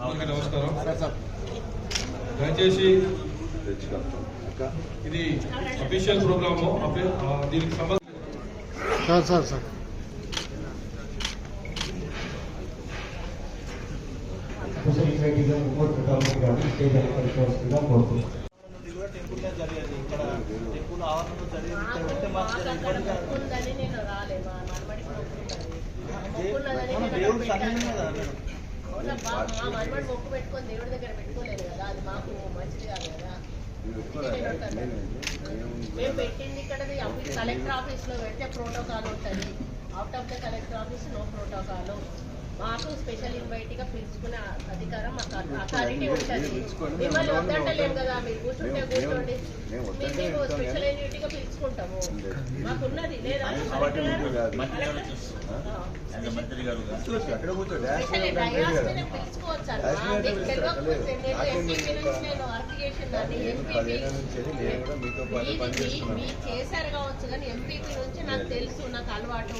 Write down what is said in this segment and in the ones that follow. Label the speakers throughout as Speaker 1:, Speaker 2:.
Speaker 1: నమస్కారం. దయచేసి ఇది అఫీషియల్ ప్రోగ్రామ్. దీనికి సంబంధించి
Speaker 2: సార్ సార్
Speaker 3: దేవుడు సన్నిధినే కదా
Speaker 4: మేము పెట్టింది ఇక్కడ కలెక్టర్ ఆఫీస్లో పెడితే ప్రోటోకాల్ ఉంటుంది. Out of the collector office no protocol మాకు స్పెషల్ ఇన్వైట్గా పిలుచుకునే అధికారం మాకు అథారిటీ ఉంటుంది. మిమ్మల్ని వద్దంటలేం కదా మీరు కూర్చుంటే కూర్చోండి. మేము స్పెషల్ ఇన్వైట్గా పిలుచుకుంటాము. మాకున్నది లేదా? చేశారు కావచ్చు కానీ ఎంపీపీ నుంచి నాకు తెలుసు నాకు అలవాటు.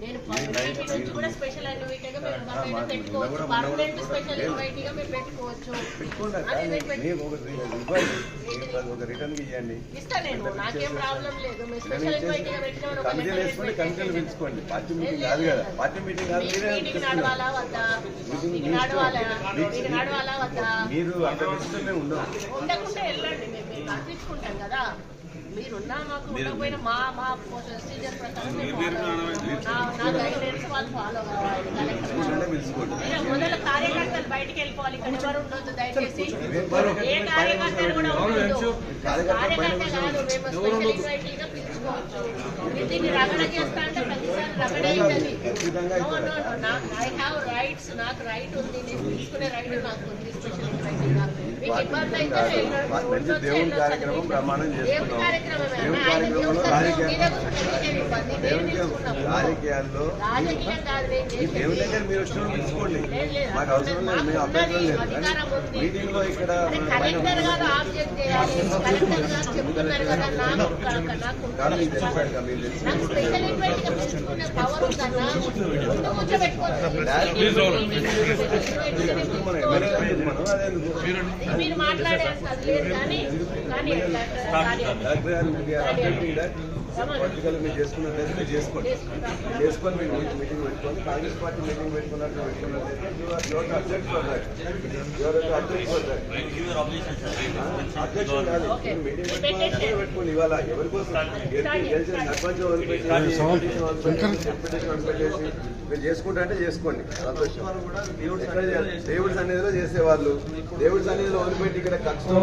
Speaker 4: నేను ఎంపీపీ నుంచి కూడా స్పెషల్ ఇన్వైట్గా మీరు ఎవరినైనా పెట్టుకోవచ్చు. పర్మనెంట్ స్పెషల్ ఇన్వైట్గా మీరు పెట్టుకోవచ్చు
Speaker 5: ఒక ఇవ్వండి. మీకు ఒక రిటర్న్ ఇవ్వండి.
Speaker 4: ఇస్తా నేను. నాకేం ప్రాబ్లం లేదు. మీరు స్పెషల్ ఇన్వైట్గా పెట్టిన
Speaker 5: కమిటీలు వేసుకుంటే కమిటీలు పిలుచుకోండి. పార్టీ మీటింగ్ కాదు కదా. పార్టీ మీటింగ్ కాదు మీరే
Speaker 4: మీటింగ్
Speaker 5: పిలుస్తున్నారు.
Speaker 4: నడవాలా వద్దా?
Speaker 5: మీటింగ్
Speaker 4: మీకు నడవాలా. మీకు నడవాలా వద్దా?
Speaker 5: మీరు అక్కడ
Speaker 4: ఉండకుండా వెళ్ళండి. మేము మేము కదా. మీరున్నా మాకు ఉండకపోయినా మా మా ప్రొసీజర్ ప్రకారం. నా- గైడెన్స్ వాళ్ళు ఫాలో కావాలి కలెక్టర్
Speaker 5: కూర్చుంటే పిలుచుకోండి
Speaker 4: మీరు మొదలు కార్యకర్తలు బయటికి వెళ్ళిపోవాలి. ఇక్కడ ఎవరు ఉండొద్దు దయచేసి ఏ కార్యకర్తలు కూడా ఉండొద్దు. కార్యకర్త కాదు మేము స్పెషల్ ఇన్వైటీగా పిలుచుకోవచ్చు. మీరు దీన్ని రగడ చేస్తా అంటే ప్రతిసారి రగడే అవుతుంది
Speaker 5: ఖచ్చితంగా
Speaker 4: No, no, no. నాకు ఐ హ్యావ్ రైట్స్ నాకు రైట్ ఉంది. నేను తీసుకునే రైట్ నాకు ఉంది స్పెషల్ ఇన్వైటీగా
Speaker 5: మంచి దేవుని. కార్యక్రమం
Speaker 4: దేవుని
Speaker 5: చేసుకున్నాం
Speaker 4: కార్యక్రమమే.
Speaker 5: దేవుని కార్యక్రమంలో
Speaker 4: దేవుడు
Speaker 5: రాజకీయ
Speaker 4: మీద కూర్చొని ఇబ్బంది. నేను
Speaker 5: దేవునికి. రాజకీయాల్లో ఈ దేవుని. దగ్గర మీరు వచ్చిన
Speaker 4: లేదు.
Speaker 5: మాకు అవసరం లేదు మేము అభ్యంతరం లేదు కానీ
Speaker 4: అధికారం ఉంది.
Speaker 5: మీటింగ్లో ఇక్కడ మీకు తెలిసాడు మీకు తెలుసు మనం మనం అదే
Speaker 4: మీరు మాట్లాడే సార్ లేదు కానీ
Speaker 5: డాక్టర్ గారు అప్డేట్ పొలిటికల్ మీరు చేసుకున్నట్లయితే మీరు చేసుకోండి చేసుకొని మీరు మీటింగ్ పెట్టుకోండి కాంగ్రెస్ పార్టీ మీటింగ్ పెట్టుకున్నట్టు పెట్టుకున్నట్లయితే అబ్జెక్ట్ ఫర్ అధ్యక్షుడు కాదు మీరు మీటింగ్ పెట్టుకోండి ఇవాళ ఎవరి కోసం గెలిచిన సర్పంచ్ వదిలిపెట్టేసి మీరు చేసుకుంటా అంటే చేసుకోండి సంతోషం దేవుడి సన్నిధిలో చేసేవాళ్ళు దేవుడి సన్నిధిలో వదిలిపెట్టి ఇక్కడ కక్షతో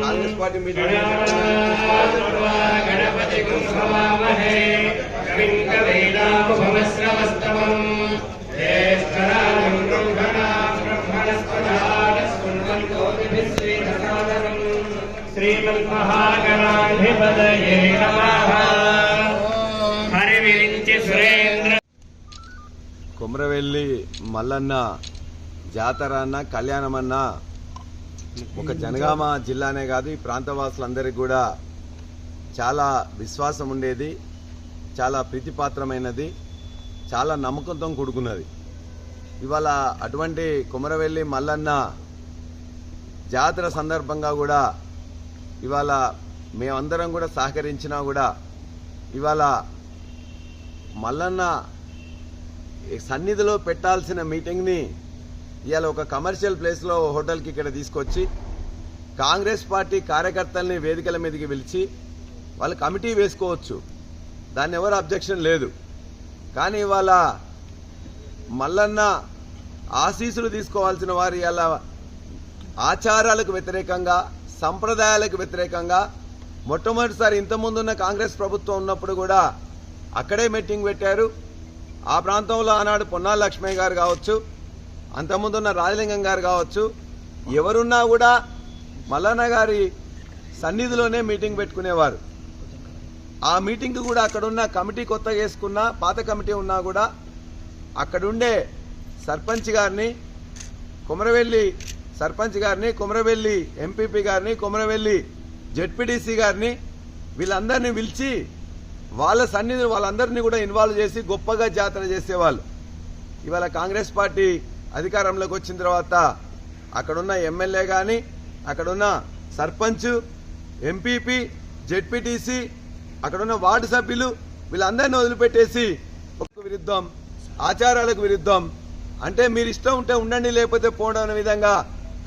Speaker 5: కాంగ్రెస్ వాటి మీద
Speaker 2: భవామహే కవిం
Speaker 5: కుమ్రవెల్లి మల్లన్న జాతర అన్న ఒక జనగామ జిల్లానే కాదు ఈ ప్రాంతవాసులందరికీ కూడా చాలా విశ్వాసం ఉండేది చాలా ప్రీతిపాత్రమైనది చాలా నమ్మకంతో కూడుకున్నది. ఇవాళ అటువంటి కుమరవెల్లి మల్లన్న జాతర సందర్భంగా కూడా ఇవాళ మేమందరం కూడా సహకరించినా కూడా ఇవాళ మల్లన్న సన్నిధిలో పెట్టాల్సిన మీటింగ్ని ఇవాళ ఒక కమర్షియల్ ప్లేస్లో హోటల్కి ఇక్కడ తీసుకొచ్చి కాంగ్రెస్ పార్టీ కార్యకర్తల్ని వేదికల మీదకి పిలిచి వాళ్ళు కమిటీ వేసుకోవచ్చు. దాన్ని ఎవరు అబ్జెక్షన్ లేదు. కానీ ఇవాళ మల్లన్న ఆశీసులు తీసుకోవాల్సిన వారు ఇలా ఆచారాలకు వ్యతిరేకంగా సంప్రదాయాలకు వ్యతిరేకంగా మొట్టమొదటిసారి ఇంతకుముందున్న కాంగ్రెస్ ప్రభుత్వం ఉన్నప్పుడు కూడా అక్కడే మీటింగ్ పెట్టారు. ఆ ప్రాంతంలో ఆనాడు పొన్నాల లక్ష్మయ్య గారు కావచ్చు అంతకుముందున్న రాజలింగం గారు కావచ్చు ఎవరున్నా కూడా మల్లన్న గారి సన్నిధిలోనే మీటింగ్ పెట్టుకునేవారు. ఆ మీటింగ్ కూడా అక్కడున్న కమిటీ కొత్తగా వేసుకున్న పాత కమిటీ ఉన్నా కూడా అక్కడుండే సర్పంచ్ గారిని కుమరవెల్లి సర్పంచ్ గారిని కుమరవెల్లి ఎంపీపీ గారిని కుమరవెల్లి జెడ్పీటీసీ గారిని వీళ్ళందరినీ పిలిచి వాళ్ళ సన్నిధి వాళ్ళందరినీ కూడా ఇన్వాల్వ్ చేసి గొప్పగా జాతర చేసేవాళ్ళు. ఇవాళ కాంగ్రెస్ పార్టీ అధికారంలోకి వచ్చిన తర్వాత అక్కడున్న ఎమ్మెల్యే కానీ అక్కడున్న సర్పంచ్ ఎంపీపీ జెడ్పీటీసీ అక్కడున్న వార్డు సభ్యులు వీళ్ళందరినీ వదిలిపెట్టేసి ఒక విరుద్ధం ఆచారాలకు విరుద్ధం. అంటే మీరు ఇష్టం ఉంటే ఉండండి లేకపోతే పోవడం అనే విధంగా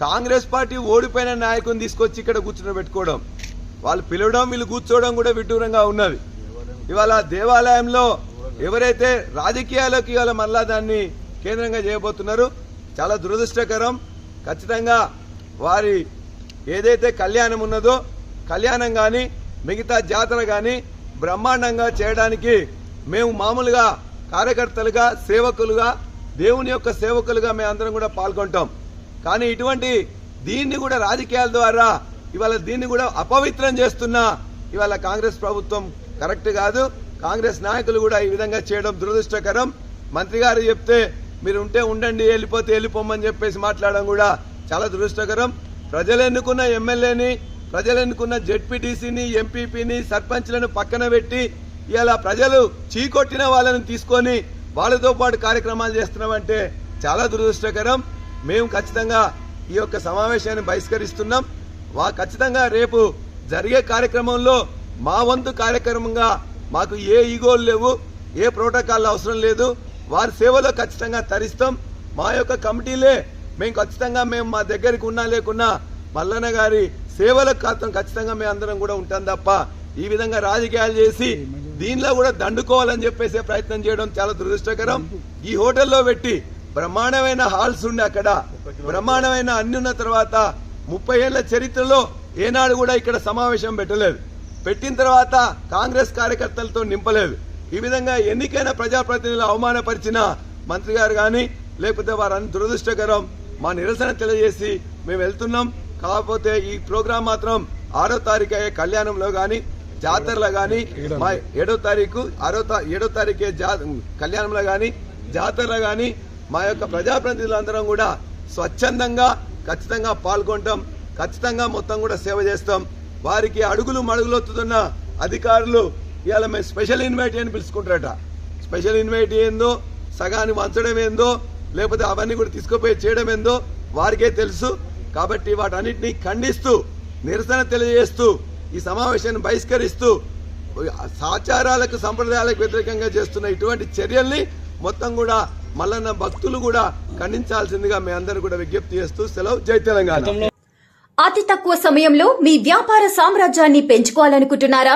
Speaker 5: కాంగ్రెస్ పార్టీ ఓడిపోయిన నాయకుని తీసుకొచ్చి ఇక్కడ కూర్చుని పెట్టుకోవడం వాళ్ళు పిలవడం వీళ్ళు కూర్చోవడం కూడా విడ్డూరంగా ఉన్నది. ఇవాళ దేవాలయంలో ఎవరైతే రాజకీయాలకు ఇవాళ మళ్ళా దాన్ని కేంద్రంగా చేయబోతున్నారు. చాలా దురదృష్టకరం. ఖచ్చితంగా వారి ఏదైతే కళ్యాణం ఉన్నదో కళ్యాణం కానీ మిగతా జాతర కానీ బ్రహ్మాండంగా చేయడానికి మేము మామూలుగా కార్యకర్తలుగా సేవకులుగా దేవుని యొక్క సేవకులుగా మేము అందరం కూడా పాల్గొంటాం. కానీ ఇటువంటి దీన్ని కూడా రాజకీయాల ద్వారా ఇవాళ దీన్ని కూడా అపవిత్రం చేస్తున్న ఇవాళ కాంగ్రెస్ ప్రభుత్వం కరెక్ట్ కాదు. కాంగ్రెస్ నాయకులు కూడా ఈ విధంగా చేయడం దురదృష్టకరం. మంత్రి గారు చెప్తే మీరు ఉంటే ఉండండి వెళ్ళిపోతే వెళ్ళిపోమని చెప్పేసి మాట్లాడడం కూడా చాలా దురదృష్టకరం. ప్రజలు ఎన్నుకున్న ఎమ్మెల్యేని ప్రజలు ఎన్నుకున్న జెడ్పీటీసీని ఎంపీపీని సర్పంచ్లను పక్కన పెట్టి ఇలా ప్రజలు చీకొట్టిన వాళ్ళని తీసుకొని వాళ్ళతో పాటు కార్యక్రమాలు చేస్తున్నామంటే చాలా దురదృష్టకరం. మేము ఖచ్చితంగా ఈ యొక్క సమావేశాన్ని బహిష్కరిస్తున్నాం. వా ఖచ్చితంగా రేపు జరిగే కార్యక్రమంలో మా వంతు కార్యక్రమంగా మాకు ఏ ఈగోలు లేవు ఏ ప్రోటోకాల్ అవసరం లేదు. వారి సేవలో ఖచ్చితంగా తరిస్తాం. మా యొక్క కమిటీలే మేము ఖచ్చితంగా మేము మా దగ్గరికి ఉన్నా లేకున్నా మల్లన్న గారి సేవలకు కాతం ఖచ్చితంగా మేము అందరం కూడా ఉంటాం తప్ప ఈ విధంగా రాజకీయాలు చేసి దీనిలో కూడా దండుకోవాలని చెప్పేసే ప్రయత్నం చేయడం చాలా దురదృష్టకరం. ఈ హోటల్లో పెట్టి బ్రహ్మాండమైన హాల్స్ ఉండే అక్కడ బ్రహ్మాండమైన అన్ని ఉన్న తర్వాత ముప్పై ఏళ్ళ చరిత్రలో ఏనాడు కూడా ఇక్కడ సమావేశం పెట్టలేదు. పెట్టిన తర్వాత కాంగ్రెస్ కార్యకర్తలతో నింపలేదు. ఈ విధంగా ఎన్నికైన ప్రజాప్రతినిధులు అవమానపరిచిన మంత్రి గారు కానీ లేకపోతే వారని దురదృష్టకరం మా నిరసన తెలియజేసి మేము వెళ్తున్నాం. కాకపోతే ఈ ప్రోగ్రాం మాత్రం ఆరో తారీఖు అయ్యే కళ్యాణంలో కానీ జాతరలో కానీ మా ఏడో తారీఖు ఆరో ఏడో తారీఖే జా కళ్యాణంలో కానీ జాతరలో కానీ మా యొక్క ప్రజాప్రతినిధులందరం కూడా స్వచ్ఛందంగా ఖచ్చితంగా పాల్గొంటాం. ఖచ్చితంగా మొత్తం కూడా సేవ చేస్తాం. వారికి అడుగులు మడుగులొత్తుతున్న అధికారులు ఇవాళ మేము స్పెషల్ ఇన్వైటీ అని పిలుచుకుంటారట. స్పెషల్ ఇన్వైట్ ఏందో సగాన్ని వంచడం ఏందో లేకపోతే అవన్నీ కూడా తీసుకుపోయి చేయడం ఏందో వారికే తెలుసు. కాబట్టి వాటన్నింటినీ ఖండిస్తూ నిరసన తెలియజేస్తూ ఈ సమావేశాన్ని బహిష్కరిస్తూ సాచారాలకు సంప్రదాయాలకు వ్యతిరేకంగా చేస్తున్న ఇటువంటి చర్యల్ని మొత్తం కూడా మల్లన్న భక్తులు కూడా ఖండించాల్సిందిగా మీ అందరూ కూడా విజ్ఞప్తి చేస్తూ సెలవు. జై తెలంగాణ.
Speaker 6: అతి తక్కువ సమయంలో మీ వ్యాపార సామ్రాజ్యాన్ని పెంచుకోవాలనుకుంటున్నారా?